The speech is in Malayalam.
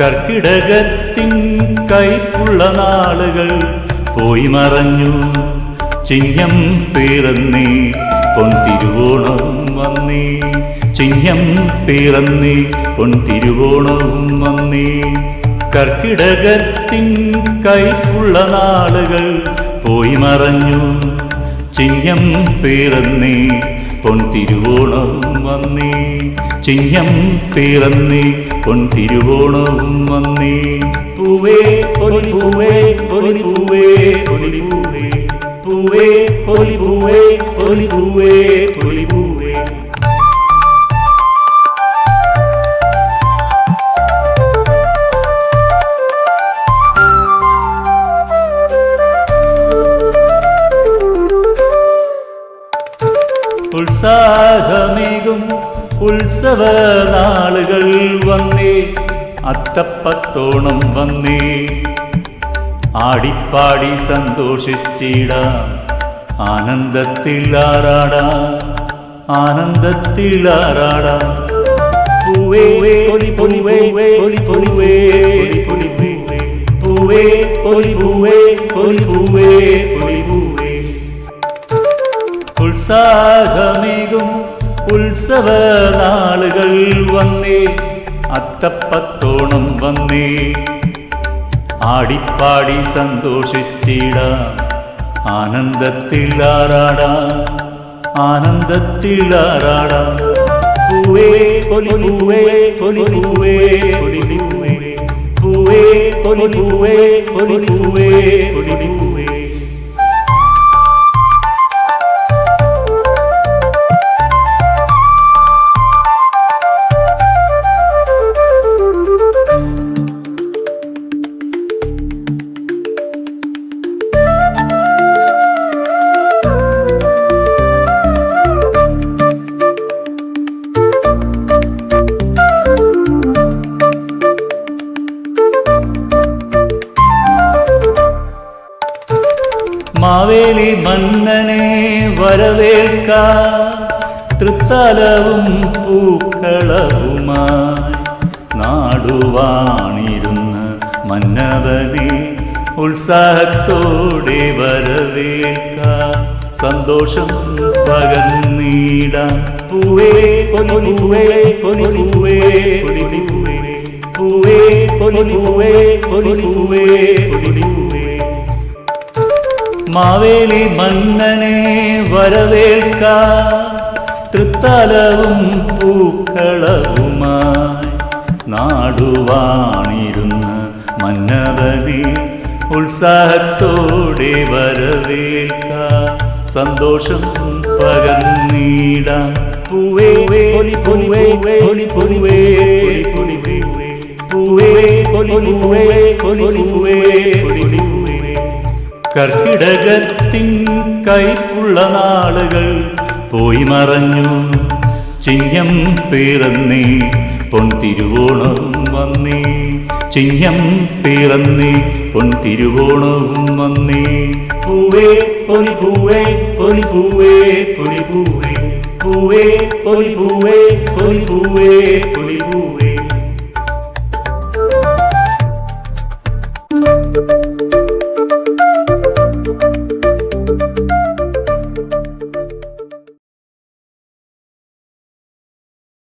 കർക്കിടകത്തിൻ കൈപ്പുള്ള നാളുകൾ പോയി മറഞ്ഞു. ചിഹ്നം പിറന്നേ പൊൻതിരുവോണം വന്നേ. ചിഹ്നം പിറന്നേ പൊൻതിരുവോണവും വന്നേ. കർക്കിടകത്തിൻ കൈപ്പുള്ള നാളുകൾ പോയി മറഞ്ഞു. ചിഹ്നം പിറന്നേ പൊൻതിരുവോണം വന്നേ. ചിഹ്നം പിറന്നേ പൊൻതിരുവോണവും വന്നേ. പൂവേ പൊലി പൂവേ പൊലി പൂവേ പൊലി പൂവേ. പൂവേ പൊലി പൂവേ പൊലി പൂവേ പൊലി ഉത്സാഹമേകും ഉത്സവ നാളുകൾ വന്നേ അത്തപ്പത്തോണം വന്നേ. ആടിപ്പാടി സന്തോഷിച്ചിടാം. ആനന്ദത്തിൽ ആറാടാം ആനന്ദത്തിൽ ആറാടാം പൂവേ പൊലി പൊലിവേ പൊലി പൊലിവേ പൊലി പൂവേ. പൂവേ പൊലി പൂവേ പൊലി പൂവേ പൊലി പൂവേ. ഉത്സാഹമേകും. ഉത്സവ നാളുകൾ വന്നേ. അത്തപ്പത്തോണം വന്നേ. ആടിപ്പാടി സന്തോഷിച്ചിടാം. ആനന്ദത്തിൽ ആറാടാം. ആനന്ദത്തിൽ ആറാടാം. പൂവേ പൊലി പൂവേ പൊലി പൂവേ പൊലി പൂവേ. പൂവേ പൂവേ പൂവേ പൂവേ. മാവേലി മന്നനെ വരവേൽക്ക. തൃത്തലവും പൂക്കളവുമായി നാടുവാണിരുന്ന മന്നവനെ ഉത്സാഹത്തോടെ വരവേൽക്ക. സന്തോഷം പകർന്നിടാം പൂവേ പൊലി പൂവേ പൊലി പൂവേ പൊലി പൂവേ. പൂവേ പൊലി പൂവേ പൊലി പൂവേ പൊലി പൂവേ. മാവേലി മന്നനെ വരവേൽക്ക. തൃത്തലവും പൂക്കളവുമായി നാടുവാണിരുന്ന മന്നവനെ ഉത്സാഹത്തോടെ വരവേൽക്ക. സന്തോഷം പകർന്നിടാം. പൂവേ പൊലി പൊലിവേ പൊലി പൊലിവേ പൊലി പൊലി പൂവേ. പൊലി പൂവേ പൊലി പൊലി കർക്കിടകത്തിൻ കൈപ്പുള്ള നാളുകൾ പോയി മറഞ്ഞു. ചിങ്ങം പിറന്നേ പൊൻതിരുവോണം വന്നേ. ചിങ്ങം പിറന്നേ പൊൻതിരുവോണവും വന്നേ. പൂവേ പൊലി പൂവേ പൊലി പൂവേ പൊലി പൂവേ. പൂവേ പൊലി പൂവേ പൊലി പൂവേ പൊലി പൂവേ.